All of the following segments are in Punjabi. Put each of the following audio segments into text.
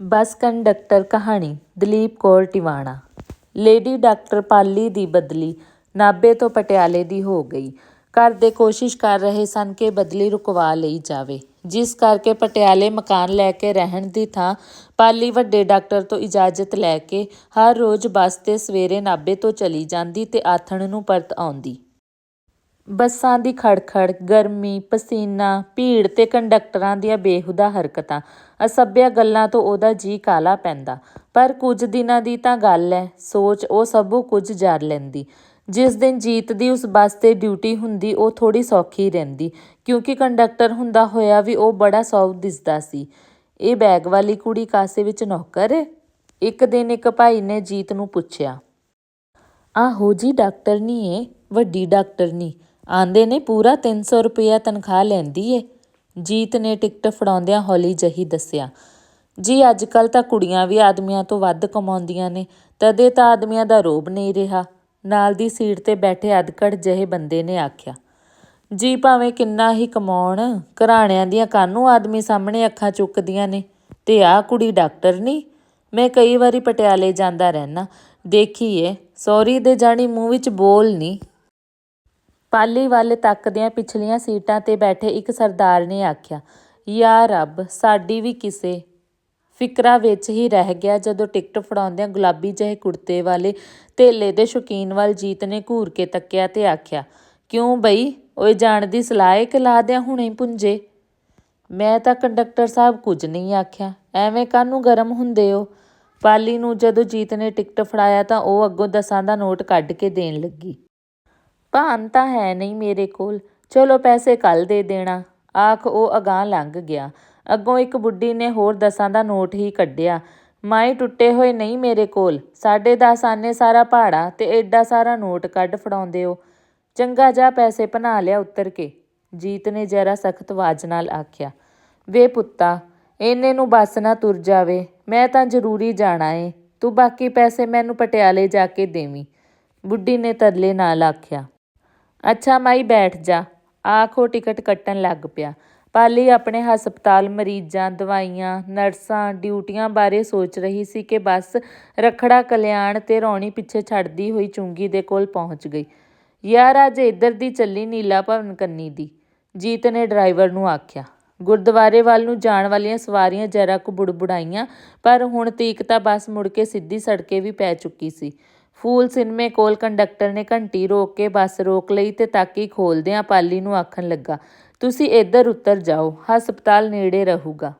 ਬੱਸ ਕੰਡਕਟਰ ਕਹਾਣੀ, ਦਲੀਪ ਕੌਰ ਟਿਵਾਣਾ। ਲੇਡੀ ਡਾਕਟਰ ਪਾਲੀ ਦੀ ਬਦਲੀ ਨਾਭੇ ਤੋਂ ਪਟਿਆਲੇ ਦੀ ਹੋ ਗਈ। ਘਰ ਦੇ ਕੋਸ਼ਿਸ਼ ਕਰ ਰਹੇ ਸਨ ਕਿ ਬਦਲੀ ਰੁਕਵਾ ਲਈ ਜਾਵੇ। ਜਿਸ ਕਰਕੇ ਪਟਿਆਲੇ ਮਕਾਨ ਲੈ ਕੇ ਰਹਿਣ ਦੀ ਥਾਂ ਪਾਲੀ ਵੱਡੇ ਡਾਕਟਰ ਤੋਂ ਇਜਾਜ਼ਤ ਲੈ ਕੇ ਹਰ ਰੋਜ਼ ਬੱਸ ਤੇ ਸਵੇਰੇ ਨਾਭੇ ਤੋਂ ਚਲੀ ਜਾਂਦੀ ਤੇ ਆਥਣ ਨੂੰ ਪਰਤ ਆਉਂਦੀ। ਬੱਸਾਂ ਦੀ ਖੜਖੜ, ਗਰਮੀ, ਪਸੀਨਾ, ਭੀੜ ਤੇ ਕੰਡਕਟਰਾਂ ਦੀਆਂ ਬੇਹੁਦਾ ਹਰਕਤਾਂ। ਅਸਭਿਆ ਗੱਲਾਂ ਤੋਂ ਉਹਦਾ ਜੀ ਕਾਲਾ ਪੈਂਦਾ। ਪਰ ਕੁਝ ਦਿਨਾਂ ਦੀ ਤਾਂ ਗੱਲ ਐ, ਸੋਚ ਉਹ ਸਭੋ ਕੁਝ ਜਰ ਲੈਂਦੀ। ਜਿਸ ਦਿਨ ਜੀਤ ਦੀ ਉਸ ਬੱਸ ਤੇ ਡਿਊਟੀ ਹੁੰਦੀ, ਉਹ ਥੋੜੀ ਸੌਖੀ ਰਹਿੰਦੀ, ਕਿਉਂਕਿ ਕੰਡਕਟਰ ਹੁੰਦਾ ਹੋਇਆ ਵੀ ਉਹ ਬੜਾ ਸੌਖ ਦਿਸਦਾ ਸੀ। ਇਹ ਬੈਗ ਵਾਲੀ ਕੁੜੀ ਕਾਸੇ ਵਿੱਚ ਨੌਕਰ ਏ ਇੱਕ ਦਿਨ ਇੱਕ ਭਾਈ ਨੇ ਜੀਤ ਨੂੰ ਪੁੱਛਿਆ, ਆਹੋ ਜੀ ਨਹੀਂ ਏ, ਵੱਡੀ ਡਾਕਟਰ ਨਹੀਂ ਆਂਦੇ ਨੇ, ਪੂਰਾ 300 ਰੁਪਇਆ ਤਨਖਾਹ ਲੈਂਦੀ ਏ। ਜੀਤ ਨੇ ਟਿਕਟ ਫੜਾਉਂਦਿਆਂ ਹੌਲੀ ਜਹੀ ਦੱਸਿਆ, ਜੀ ਅੱਜ ਕੱਲ ਤਾਂ ਕੁੜੀਆਂ ਵੀ ਆਦਮੀਆਂ ਤੋਂ ਵੱਧ ਕਮਾਉਂਦੀਆਂ ਨੇ। ਤਦੇ ਤਾਂ ਆਦਮੀਆਂ ਦਾ ਰੋਬ ਨਹੀਂ ਰਿਹਾ। ਨਾਲ ਦੀ ਸੀਟ ਤੇ ਬੈਠੇ ਅਧਕੜ ਜਿਹੇ ਬੰਦੇ ਨੇ ਆਖਿਆ, ਜੀ, ਭਾਵੇਂ ਕਿੰਨਾ ਹੀ ਕਮਾਉਣ, ਘਰਾਣਿਆਂ ਦੀਆਂ ਕਾਹਨੂੰ ਆਦਮੀ ਸਾਹਮਣੇ ਅੱਖਾਂ ਚੁੱਕਦੀਆਂ ਨੇ? ਤੇ ਆਹ ਕੁੜੀ ਡਾਕਟਰ ਨਹੀਂ? ਮੈਂ ਕਈ ਵਾਰੀ ਪਟਿਆਲੇ ਜਾਂਦਾ ਰਹਿਣਾ ਦੇਖੀਏ, ਸੌਰੀ ਦੇ ਜਾਣੀ ਮੂੰਹ ਵਿੱਚ ਬੋਲ ਨਹੀਂ। ਪਾਲੀ ਵੱਲ ਤੱਕਦਿਆਂ ਪਿਛਲੀਆਂ ਸੀਟਾਂ ਤੇ ਬੈਠੇ ਇੱਕ ਸਰਦਾਰ ਨੇ ਆਖਿਆ, ਯਾ ਰੱਬ, ਸਾਡੀ ਵੀ ਕਿਸੇ ਫਿਕਰਾਂ ਵਿੱਚ ਹੀ ਰਹਿ ਗਿਆ ਜਦੋਂ ਟਿਕਟ ਫੜਾਉਂਦਿਆਂ ਗੁਲਾਬੀ ਜਿਹੇ ਕੁੜਤੇ ਵਾਲੇ ਧੇਲੇ ਦੇ ਸ਼ੌਕੀਨ ਵੱਲ ਜੀਤ ਨੇ ਘੂਰ ਕੇ ਤੱਕਿਆ ਤੇ ਆਖਿਆ, ਕਿਉਂ ਬਈ? ਓਏ ਜਾਣ ਦੀ ਸਲਾਹ ਏ ਕਿ ਲਾ ਦਿਆਂ ਹੁਣੇ ਪੁੰਜੇ? ਮੈਂ ਤਾਂ ਕੰਡਕਟਰ ਸਾਹਿਬ ਕੁਝ ਨਹੀਂ ਆਖਿਆ, ਐਵੇਂ ਕਾਹਨੂੰ ਗਰਮ ਹੁੰਦੇ ਹੋ ਪਾਲੀ ਨੂੰ ਜਦੋਂ ਜੀਤ ਨੇ ਟਿਕਟ ਫੜਾਇਆ ਤਾਂ ਉਹ ਅੱਗੋਂ ਦਸਾਂ ਦਾ ਨੋਟ ਕੱਢ ਕੇ ਦੇਣ ਲੱਗੀ। ਭਾਨ ਤਾਂ ਹੈ ਨਹੀਂ ਮੇਰੇ ਕੋਲ। ਚਲੋ ਪੈਸੇ ਕੱਲ ਦੇ ਦੇਣਾ। ਆਖ ਉਹ ਅਗਾਂਹ ਲੰਘ ਗਿਆ। ਅੱਗੋਂ ਇੱਕ ਬੁੱਢੀ ਨੇ ਹੋਰ ਦਸਾਂ ਦਾ ਨੋਟ ਹੀ ਕੱਢਿਆ। ਮਾਈ ਟੁੱਟੇ ਹੋਏ ਨਹੀਂ ਮੇਰੇ ਕੋਲ। ਸਾਡੇ ਦਸ ਆਨੇ ਸਾਰਾ ਭਾੜਾ ਤੇ ਐਡਾ ਸਾਰਾ ਨੋਟ ਕੱਢ ਫੜਾਉਂਦੇ ਹੋ। ਚੰਗਾ ਜਾ ਪੈਸੇ ਬਣਾ ਲਿਆ ਉੱਤਰ ਕੇ। ਜੀਤ ਨੇ ਜਰਾ ਸਖਤ ਆਵਾਜ਼ ਨਾਲ ਆਖਿਆ, ਵੇ ਪੁੱਤਾ ਇਹਨੇ ਨੂੰ ਬੱਸ ਨਾ ਤੁਰ ਜਾਵੇ। ਮੈਂ ਤਾਂ ਜ਼ਰੂਰੀ ਜਾਣਾ ਏ। ਤੂੰ ਬਾਕੀ ਪੈਸੇ ਮੈਨੂੰ ਪਟਿਆਲੇ ਜਾ ਕੇ ਦੇਵੀਂ। ਬੁੱਢੀ ਨੇ ਤਰਲੇ ਨਾਲ ਆਖਿਆ ਅੱਛਾ ਮਾਈ ਬੈਠ ਜਾ। ਆਖੋ ਟਿਕਟ ਕੱਟਣ ਲੱਗ ਪਿਆ। ਪਾਲੀ ਆਪਣੇ ਹਸਪਤਾਲ ਮਰੀਜ਼ਾਂ, ਦਵਾਈਆਂ, ਨਰਸਾਂ, ਡਿਊਟੀਆਂ ਬਾਰੇ ਸੋਚ ਰਹੀ ਸੀ ਕਿ ਬੱਸ ਰਖੜਾ ਕਲਿਆਣ ਤੇ ਰੌਣੀ ਪਿੱਛੇ ਛੱਡਦੀ ਹੋਈ ਚੁੰਗੀ ਦੇ ਕੋਲ ਪਹੁੰਚ ਗਈ। ਯਾਰ, ਅੱਜ ਇੱਧਰ ਦੀ ਚੱਲੀ ਨੀਲਾ ਭਵਨ ਕੰਨੀ ਦੀ। ਜੀਤ ਨੇ ਡਰਾਈਵਰ ਨੂੰ ਆਖਿਆ। ਗੁਰਦੁਆਰੇ ਵੱਲ ਨੂੰ ਜਾਣ ਵਾਲੀਆਂ ਸਵਾਰੀਆਂ ਜਰਾ ਕੁ ਬੁੜਬੁੜਾਈਆਂ, ਪਰ ਹੁਣ ਤੀਕ ਤਾਂ ਬੱਸ ਮੁੜ ਕੇ ਸਿੱਧੀ ਸੜਕੇ ਵੀ ਪੈ ਚੁੱਕੀ ਸੀ। ਫੂਲ ਸਿਨਮੇ ਕੋਲ ਕੰਡਕਟਰ ਨੇ ਘੰਟੀ ਰੋਕ ਕੇ ਬੱਸ ਰੋਕ ਲਈ ਤੇ ਤਾਕੀ ਖੋਲਦਿਆਂ ਪਾਲੀ ਨੂੰ ਆਖਣ ਲੱਗਾ, ਤੁਸੀਂ ਇੱਧਰ ਉੱਤਰ ਜਾਓ, ਹਸਪਤਾਲ ਨੇੜੇ ਰਹੂਗਾ।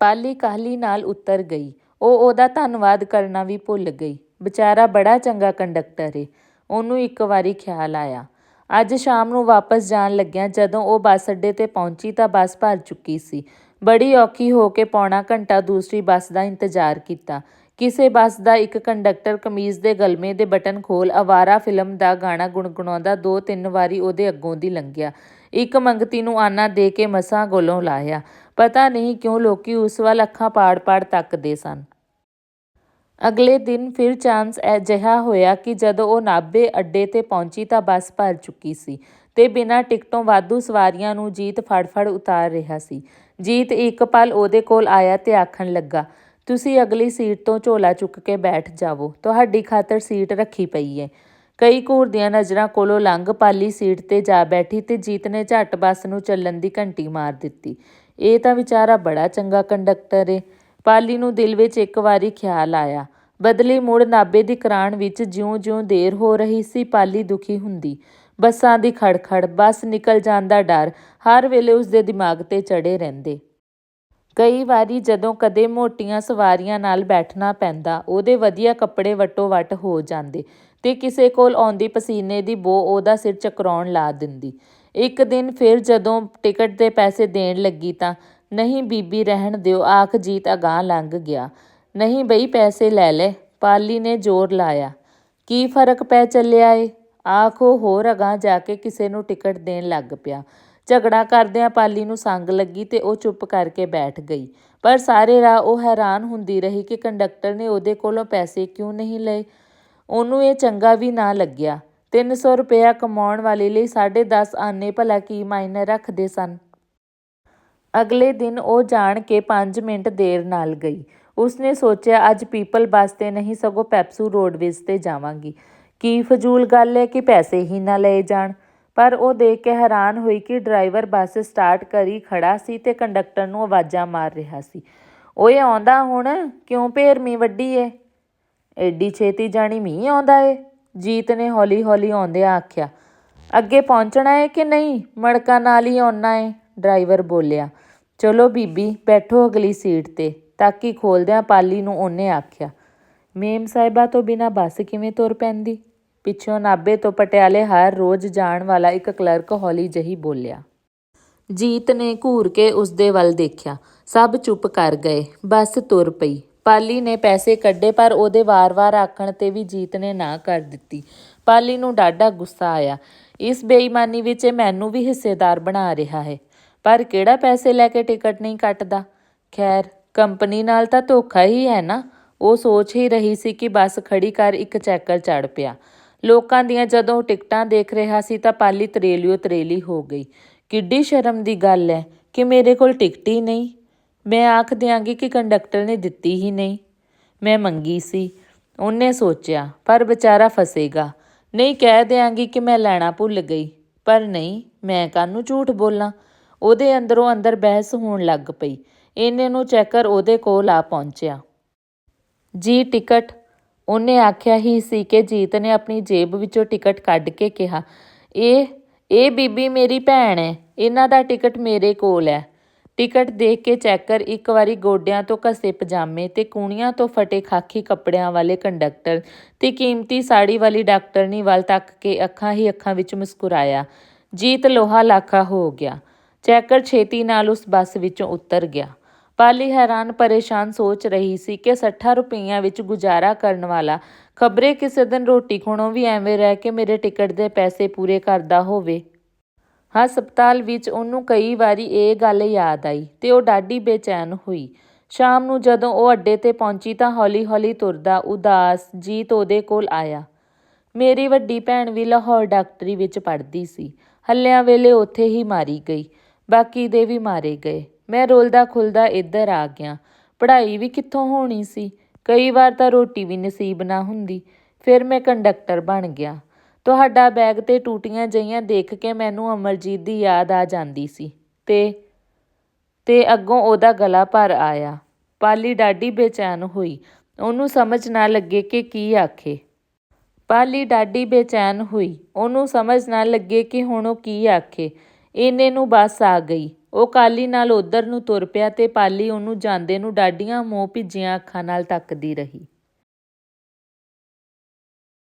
ਪਾਲੀ ਕਾਹਲੀ ਨਾਲ ਉੱਤਰ ਗਈ। ਉਹ ਉਹਦਾ ਧੰਨਵਾਦ ਕਰਨਾ ਵੀ ਭੁੱਲ ਗਈ। ਵਿਚਾਰਾ ਬੜਾ ਚੰਗਾ ਕੰਡਕਟਰ ਏ। ਉਹਨੂੰ ਇੱਕ ਵਾਰੀ ਖਿਆਲ ਆਇਆ। ਅੱਜ ਸ਼ਾਮ ਨੂੰ ਵਾਪਸ ਜਾਣ ਲੱਗਿਆ ਜਦੋਂ ਉਹ ਬੱਸ ਅੱਡੇ ਤੇ ਪਹੁੰਚੀ ਤਾਂ ਬੱਸ ਭਰ ਚੁੱਕੀ ਸੀ। ਬੜੀ ਔਖੀ ਹੋ ਕੇ ਪੌਣਾ ਘੰਟਾ ਦੂਸਰੀ ਬੱਸ ਦਾ ਇੰਤਜ਼ਾਰ ਕੀਤਾ। ਕਿਸੇ ਬੱਸ ਦਾ ਇੱਕ ਕੰਡਕਟਰ ਕਮੀਜ਼ ਦੇ ਗਲਮੇ ਦੇ ਬਟਨ ਖੋਲ ਆਵਾਰਾ ਫਿਲਮ ਦਾ ਗਾਣਾ ਗੁੰਗਣਾਉਂਦਾ ਦੋ ਤਿੰਨ ਵਾਰੀ ਉਹਦੇ ਅੱਗੋਂ ਦੀ ਲੰਘਿਆ। ਇੱਕ ਮੰਗਤੀ ਨੂੰ ਆਨਾ ਦੇ ਕੇ ਮਸਾਂ ਗੋਲੋਂ ਲਾਇਆ ਪਤਾ ਨਹੀਂ ਕਿਉਂ ਲੋਕੀ ਉਸ ਵੱਲ ਅੱਖਾਂ ਪਾੜ-ਪਾੜ ਤੱਕਦੇ ਸਨ। ਅਗਲੇ ਦਿਨ ਫਿਰ ਚਾਂਸ ਅਜਿਹਾ ਹੋਇਆ ਕਿ ਜਦੋਂ ਉਹ ਨਾਭੇ ਅੱਡੇ ਤੇ ਪਹੁੰਚੀ ਤਾਂ ਬੱਸ ਭਰ ਚੁੱਕੀ ਸੀ ਤੇ ਬਿਨਾਂ ਟਿਕਟੋਂ ਵਾਧੂ ਸਵਾਰੀਆਂ ਨੂੰ ਜੀਤ ਫੜ-ਫੜ ਉਤਾਰ ਰਿਹਾ ਸੀ। ਜੀਤ ਇੱਕ ਪਲ ਉਹਦੇ ਕੋਲ ਆਇਆ ਤੇ ਆਖਣ ਲੱਗਾ ਤੁਸੀਂ ਅਗਲੀ ਸੀਟ ਤੋਂ ਝੋਲਾ ਚੁੱਕ ਕੇ ਬੈਠ ਜਾਵੋ। ਤੁਹਾਡੀ ਖਾਤਰ ਸੀਟ ਰੱਖੀ ਪਈ ਏ। ਕਈ ਘੂਰਦੀਆਂ ਨਜ਼ਰਾਂ ਕੋਲੋਂ ਲੰਘ ਪਾਲੀ ਸੀਟ ਤੇ ਜਾ ਬੈਠੀ ਤੇ ਜੀਤ ਨੇ ਝੱਟ ਬੱਸ ਨੂੰ ਚੱਲਣ ਦੀ ਘੰਟੀ ਮਾਰ ਦਿੱਤੀ। ਇਹ ਤਾਂ ਵਿਚਾਰਾ ਬੜਾ ਚੰਗਾ ਕੰਡਕਟਰ ਏ। ਪਾਲੀ ਨੂੰ ਦਿਲ ਵਿੱਚ ਇੱਕ ਵਾਰੀ ਖਿਆਲ ਆਇਆ। ਬਦਲੀ ਮੁੜ ਨਾਬੇ ਦੀ ਕਰਾਣ ਵਿੱਚ ਜਿਉਂ-ਜਿਉਂ ਦੇਰ ਹੋ ਰਹੀ ਸੀ, ਪਾਲੀ ਦੁਖੀ ਹੁੰਦੀ। ਬੱਸਾਂ ਦੀ ਖੜਖੜ, ਬੱਸ ਨਿਕਲ ਜਾਣ ਦਾ ਡਰ ਹਰ ਵੇਲੇ ਉਸ ਦੇ ਦਿਮਾਗ ਤੇ ਚੜੇ ਰਹਿੰਦੇ। ਕਈ ਵਾਰੀ ਜਦੋਂ ਕਦੇ ਮੋਟੀਆਂ ਸਵਾਰੀਆਂ ਨਾਲ ਬੈਠਣਾ ਪੈਂਦਾ, ਉਹਦੇ ਵਧੀਆ ਕੱਪੜੇ ਵੱਟੋ ਵੱਟ ਹੋ ਜਾਂਦੇ ਤੇ ਕਿਸੇ ਕੋਲ ਆਉਂਦੀ ਪਸੀਨੇ ਦੀ ਬੋ ਉਹਦਾ ਸਿਰ ਚਕਰਾਉਣ ਲਾ ਦਿੰਦੀ। ਇੱਕ ਦਿਨ ਫਿਰ ਜਦੋਂ ਟਿਕਟ ਦੇ ਪੈਸੇ ਦੇਣ ਲੱਗੀ ਤਾਂ, ਨਹੀਂ ਬੀਬੀ ਰਹਿਣ ਦਿਓ, ਆਖ ਜੀਤ ਅਗਾਹ ਲੰਘ ਗਿਆ। ਨਹੀਂ ਬਈ ਪੈਸੇ ਲੈ ਲੈ। ਪਾਲੀ ਨੇ ਜ਼ੋਰ ਲਾਇਆ। ਕੀ ਫ਼ਰਕ ਪੈ ਚੱਲਿਆ ਏ? ਆਖੋ ਹੋਰ ਅਗਾਹ ਜਾ ਕੇ ਕਿਸੇ ਨੂੰ ਟਿਕਟ ਦੇਣ ਲੱਗ ਪਿਆ। ਝਗੜਾ ਕਰਦਿਆਂ ਪਾਲੀ ਨੂੰ ਸੰਗ ਲੱਗੀ ਤੇ ਉਹ ਚੁੱਪ ਕਰਕੇ ਬੈਠ ਗਈ। ਪਰ ਸਾਰੇ ਰਾਹ ਉਹ ਹੈਰਾਨ ਹੁੰਦੀ ਰਹੀ ਕਿ ਕੰਡਕਟਰ ਨੇ ਉਹਦੇ ਕੋਲੋਂ ਪੈਸੇ ਕਿਉਂ ਨਹੀਂ ਲਏ। ਉਹਨੂੰ ਇਹ ਚੰਗਾ ਵੀ ਨਾ ਲੱਗਿਆ। 300 ਰੁਪਇਆ ਕਮਾਉਣ ਵਾਲੇ ਲਈ 10.5 ਆਨੇ ਭਲਾ ਕੀ ਮਾਇਨੇ ਰੱਖਦੇ ਸਨ। ਅਗਲੇ ਦਿਨ ਉਹ ਜਾਣ ਕੇ 5 ਮਿੰਟ ਦੇਰ ਨਾਲ ਗਈ। ਉਸਨੇ ਸੋਚਿਆ, ਅੱਜ ਪੀਪਲ ਬੱਸ ਤੇ ਨਹੀਂ, ਸਗੋਂ ਪੈਪਸੂ ਰੋਡਵੇਜ਼ ਤੇ ਜਾਵਾਂਗੀ। ਕੀ ਫਜ਼ੂਲ ਗੱਲ ਹੈ ਕਿ ਪੈਸੇ ਹੀ ਨਾ ਲਏ ਜਾਣ? ਪਰ ਉਹ ਦੇਖ ਕੇ ਹੈਰਾਨ ਹੋਈ ਕਿ ਡਰਾਈਵਰ ਬੱਸ ਸਟਾਰਟ ਕਰੀ ਖੜਾ ਸੀ ਤੇ ਕੰਡਕਟਰ ਨੂੰ ਆਵਾਜ਼ਾਂ ਮਾਰ ਰਿਹਾ ਸੀ। ਓਏ, ਆਉਂਦਾ ਹੁਣ? ਕਿਉਂ ਭੇਰਮੀ ਵੱਡੀ ਏ? ਐਡੀ ਛੇਤੀ ਜਾਣੀ ਮੀਂਹ ਆਉਂਦਾ ਏ? ਜੀਤ ਨੇ ਹੌਲੀ ਹੌਲੀ ਆਉਂਦਿਆਂ ਆਖਿਆ, ਅੱਗੇ ਪਹੁੰਚਣਾ ਏ ਕਿ ਨਹੀਂ? ਮੜਕਾ ਨਾਲ ਹੀ ਆਉਣਾ ਏ, ਡਰਾਈਵਰ ਬੋਲਿਆ। ਚਲੋ ਬੀਬੀ, ਬੈਠੋ ਅਗਲੀ ਸੀਟ ਤੇ, ਤਾਕੀ ਖੋਲਦਿਆਂ ਪਾਲੀ ਨੂੰ ਉਹਨੇ ਆਖਿਆ, ਮੇਮ ਸਾਹਿਬਾ ਤੋਂ ਬਿਨਾ ਬੱਸ ਕਿਵੇਂ ਤੁਰ ਪੈਂਦੀ? ਪਿੱਛੋਂ ਨਾਬੇ ਤੋਂ ਪਟਿਆਲੇ ਹਰ ਰੋਜ਼ ਜਾਣ ਵਾਲਾ ਇੱਕ ਕਲਰਕ ਹੌਲੀ ਜਹੀ ਬੋਲਿਆ। ਜੀਤ ਨੇ ਘੂਰ ਕੇ ਉਸਦੇ ਵੱਲ ਦੇਖਿਆ। ਸਭ ਚੁੱਪ ਕਰ ਗਏ। ਬੱਸ ਤੁਰ ਪਈ। ਪਾਲੀ ਨੇ ਪੈਸੇ ਕੱਢੇ, ਪਰ ਉਹਦੇ ਵਾਰ-ਵਾਰ ਆਖਣ ਤੇ ਵੀ ਜੀਤ ਨੇ ਨਾ ਕਰ ਦਿੱਤੀ। ਪਾਲੀ ਨੂੰ ਡਾਢਾ ਗੁੱਸਾ ਆਇਆ। ਇਸ ਬੇਈਮਾਨੀ ਵਿੱਚ ਇਹ ਮੈਨੂੰ ਵੀ ਹਿੱਸੇਦਾਰ ਬਣਾ ਰਿਹਾ ਹੈ। ਪਰ ਕਿਹੜਾ ਪੈਸੇ ਲੈ ਕੇ ਟਿਕਟ ਨਹੀਂ ਕੱਟਦਾ? ਖੈਰ, ਕੰਪਨੀ ਨਾਲ ਤਾਂ ਧੋਖਾ ਹੀ ਹੈ ਨਾ। ਉਹ ਸੋਚ ਹੀ ਰਹੀ ਸੀ ਕਿ ਬੱਸ ਖੜੀ ਕਰ ਇੱਕ ਚੈਕਰ ਚੜ ਪਿਆ। ਲੋਕਾਂ ਦੀਆਂ ਜਦੋਂ ਟਿਕਟਾਂ ਦੇਖ ਰਿਹਾ ਸੀ ਤਾਂ ਪਾਲੀ ਤਰੇਲਿਓ ਤਰੇਲੀ ਹੋ ਗਈ। ਕਿੱਡੀ ਸ਼ਰਮ ਦੀ ਗੱਲ ਹੈ ਕਿ ਮੇਰੇ ਕੋਲ ਟਿਕਟ ਹੀ ਨਹੀਂ। ਮੈਂ ਆਖ ਦਿਆਂਗੀ ਕਿ ਕੰਡਕਟਰ ਨੇ ਦਿੱਤੀ ਹੀ ਨਹੀਂ। ਮੈਂ ਮੰਗੀ ਸੀ। ਉਹਨੇ ਸੋਚਿਆ, ਪਰ ਵਿਚਾਰਾ ਫਸੇਗਾ। ਨਹੀਂ ਕਹਿ ਦਿਆਂਗੀ ਕਿ ਮੈਂ ਲੈਣਾ ਭੁੱਲ ਗਈ। ਪਰ ਨਹੀਂ, ਮੈਂ ਕਾਹਨੂੰ ਝੂਠ ਬੋਲਾਂ? ਉਹਦੇ ਅੰਦਰੋਂ ਅੰਦਰ ਬਹਿਸ ਹੋਣ ਲੱਗ ਪਈ। ਇਹਨੇ ਨੂੰ ਚੈਕਰ ਉਹਦੇ ਕੋਲ ਆ ਪਹੁੰਚਿਆ। ਜੀ, ਟਿਕਟ ਉਹਨੇ ਆਖਿਆ ਹੀ ਸੀ ਕਿ ਜੀਤ ਨੇ ਆਪਣੀ ਜੇਬ ਵਿੱਚੋਂ ਟਿਕਟ ਕੱਢ ਕੇ ਕਿਹਾ, ਇਹ ਇਹ ਬੀਬੀ ਮੇਰੀ ਭੈਣ ਹੈ, ਇਹਨਾਂ ਦਾ ਟਿਕਟ ਮੇਰੇ ਕੋਲ ਹੈ। ਟਿਕਟ ਦੇਖ ਕੇ ਚੈਕਰ ਇੱਕ ਵਾਰੀ ਗੋਡਿਆਂ ਤੋਂ ਘਸੇ ਪਜਾਮੇ ਤੇ ਕੂਣੀਆਂ ਤੋਂ ਫਟੇ ਖਾਕੀ ਕੱਪੜਿਆਂ ਵਾਲੇ ਕੰਡਕਟਰ ਤੇ ਕੀਮਤੀ ਸਾੜੀ ਵਾਲੀ ਡਾਕਟਰਨੀ ਵੱਲ ਤੱਕ ਕੇ ਅੱਖਾਂ ਹੀ ਅੱਖਾਂ ਵਿੱਚ ਮੁਸਕਰਾਇਆ। ਜੀਤ ਲੋਹਾ ਲਾਖਾ ਹੋ ਗਿਆ। ਚੈਕਰ ਛੇਤੀ ਨਾਲ ਉਸ ਬੱਸ ਵਿੱਚੋਂ ਉਤਰ ਗਿਆ। ਪਾਲੀ ਹੈਰਾਨ ਪਰੇਸ਼ਾਨ ਸੋਚ ਰਹੀ ਸੀ ਕਿ 60 ਰੁਪਈਆਂ ਵਿੱਚ ਗੁਜ਼ਾਰਾ ਕਰਨ ਵਾਲਾ ਖਬਰੇ ਕਿਸੇ ਦਿਨ ਰੋਟੀ ਖੋਣੋਂ ਵੀ ਐਵੇਂ ਰਹਿ ਕੇ ਮੇਰੇ ਟਿਕਟ ਦੇ ਪੈਸੇ ਪੂਰੇ ਕਰਦਾ ਹੋਵੇ। ਹਸਪਤਾਲ ਵਿੱਚ ਉਹਨੂੰ ਕਈ ਵਾਰੀ ਇਹ ਗੱਲ ਯਾਦ ਆਈ ਤੇ ਉਹ ਡਾਢੀ ਬੇਚੈਨ ਹੋਈ। ਸ਼ਾਮ ਨੂੰ ਜਦੋਂ ਉਹ ਅੱਡੇ ਤੇ ਪਹੁੰਚੀ ਤਾਂ ਹੌਲੀ-ਹੌਲੀ ਤੁਰਦਾ, ਉਦਾਸ ਜੀਤ ਉਹਦੇ ਕੋਲ ਆਇਆ। ਮੇਰੀ ਵੱਡੀ ਭੈਣ ਵੀ ਲਾਹੌਰ ਡਾਕਟਰੀ ਵਿੱਚ ਪੜ੍ਹਦੀ ਸੀ। ਹੱਲਿਆਂ ਵੇਲੇ ਉੱਥੇ ਹੀ ਮਾਰੀ ਗਈ, ਬਾਕੀ ਦੇ ਵੀ ਮਾਰੇ ਗਏ। ਮੈਂ ਰੋਲਦਾ ਖੁੱਲਦਾ ਇੱਧਰ ਆ ਗਿਆ। ਪੜ੍ਹਾਈ ਵੀ ਕਿੱਥੋਂ ਹੋਣੀ ਸੀ? ਕਈ ਵਾਰ ਤਾਂ ਰੋਟੀ ਵੀ ਨਸੀਬ ਨਾ ਹੁੰਦੀ। ਫਿਰ ਮੈਂ ਕੰਡਕਟਰ ਬਣ ਗਿਆ। ਤੁਹਾਡਾ ਬੈਗ ਤੇ ਟੂਟੀਆਂ ਜਈਆਂ ਦੇਖ ਕੇ ਮੈਨੂੰ ਅਮਰਜੀਤ ਦੀ ਯਾਦ ਆ ਜਾਂਦੀ ਸੀ ਤੇ ਤੇ ਅੱਗੋਂ ਉਹਦਾ ਗਲਾ ਭਰ ਆਇਆ। ਪਾਲੀ ਡਾਢੀ ਬੇਚੈਨ ਹੋਈ। ਉਹਨੂੰ ਸਮਝ ਨਾ ਲੱਗੇ ਕਿ ਕੀ ਆਖੇ। ਪਾਲੀ ਡਾਢੀ ਬੇਚੈਨ ਹੋਈ। ਉਹਨੂੰ ਸਮਝ ਨਾ ਲੱਗੇ ਕਿ ਹੁਣ ਉਹ ਕੀ ਆਖੇ। ਇਹਨੇ ਨੂੰ ਬੱਸ ਆ ਗਈ। ਉਹ ਕਾਲੀ ਨਾਲ ਉਧਰ ਨੂੰ ਤੁਰ ਪਿਆ ਤੇ ਪਾਲੀ ਉਹਨੂੰ ਜਾਂਦੇ ਨੂੰ ਡਾਢੀਆਂ ਮੋਹ ਭਿੱਜੀਆਂ ਅੱਖਾਂ ਨਾਲ ਤੱਕਦੀ ਰਹੀ।